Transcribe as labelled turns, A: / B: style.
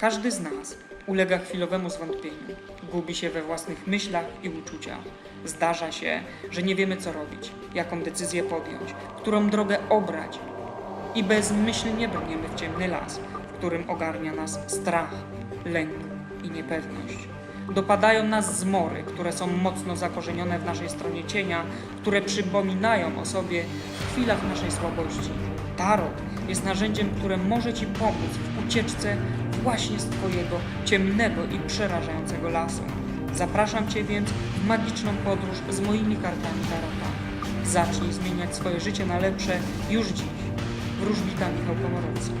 A: Każdy z nas ulega chwilowemu zwątpieniu, gubi się we własnych myślach i uczuciach. Zdarza się, że nie wiemy co robić, jaką decyzję podjąć, którą drogę obrać i bezmyślnie brniemy w ciemny las, w którym ogarnia nas strach, lęk i niepewność. Dopadają nas zmory, które są mocno zakorzenione w naszej stronie cienia, które przypominają o sobie w chwilach naszej słabości. Tarot jest narzędziem, które może Ci pomóc w ucieczce właśnie z Twojego ciemnego i przerażającego lasu. Zapraszam Cię więc w magiczną podróż z moimi kartami Tarota. Zacznij zmieniać swoje życie na lepsze już dziś. Wróżbita Michał Komorowski.